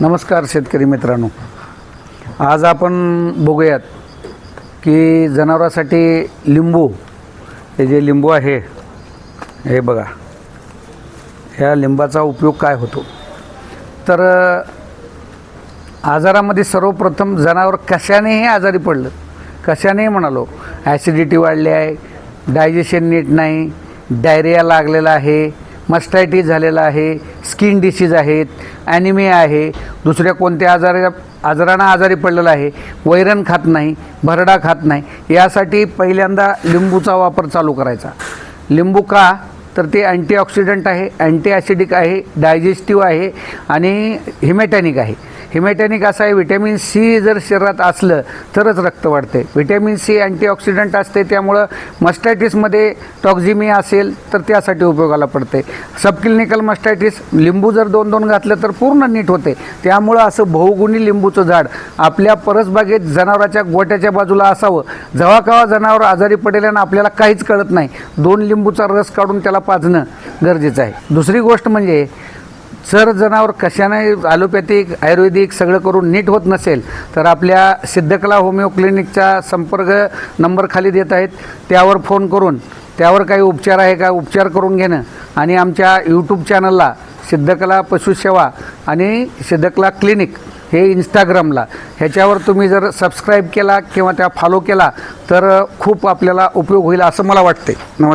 नमस्कार शेतकरी मित्रांनो. आज आपण बघूयात की जनावरासाठी लिंबू हे जे लिंबू आहे हे बघा ह्या लिंबाचा उपयोग काय होतो? तर आजारामध्ये सर्वप्रथम जनावर कशानेही आजारी पडलं कशानेही म्हणालो ॲसिडिटी वाढली आहे डायजेशन नीट नाही डायरिया लागलेला आहे मस्टायटीज झालेला आहे स्किन डिसीज आहेत ॲनिमिया आहे दुसऱ्या कोणत्या आजारा आजारानं आजारी पडलेला आहे वैरण खात नाही भरडा खात नाही यासाठी पहिल्यांदा लिंबूचा वापर चालू करायचा. लिंबू का? तर ते अँटीऑक्सिडंट आहे अँटी ॲसिडिक आहे डायजेस्टिव्ह आहे आणि हिमॅटॅनिक आहे. हिमॅटॅनिक असं आहे व्हिटॅमिन सी जर शरीरात असलं तरच रक्त वाढते. व्हिटॅमिन सी अँटीऑक्सिडंट असते त्यामुळं मस्टायटिसमध्ये टॉक्झिमिया असेल तर त्यासाठी उपयोगाला पडते. सबक्लिनिकल मस्टायटिस लिंबू जर दोन दोन घातलं तर पूर्ण नीट होते. त्यामुळं असं बहुगुणी लिंबूचं झाड आपल्या परसबागेत जनावराच्या गोट्याच्या बाजूला असावं. जेव्हा केव्हा जनावर आजारी पडेल आणि आपल्याला काहीच कळत नाही दोन लिंबूचा रस काढून त्याला पाजणं गरजेचं आहे. दुसरी गोष्ट म्हणजे जर जनावर कशाने ॲलोपॅथिक आयुर्वेदिक सगळं करून नीट होत नसेल तर आपल्या सिद्धकला होमिओ क्लिनिकचा संपर्क नंबर खाली देत आहेत. त्यावर फोन करून त्यावर काही उपचार आहे का? उपचार करून घेणं. आणि आमच्या यूट्यूब चॅनलला सिद्धकला पशुसेवा आणि सिद्धकला क्लिनिक हे इंस्टाग्रामला ह्याच्यावर तुम्ही जर सबस्क्राईब केला किंवा त्या फॉलो केला तर खूप आपल्याला उपयोग होईल असं मला वाटते नमस्कार.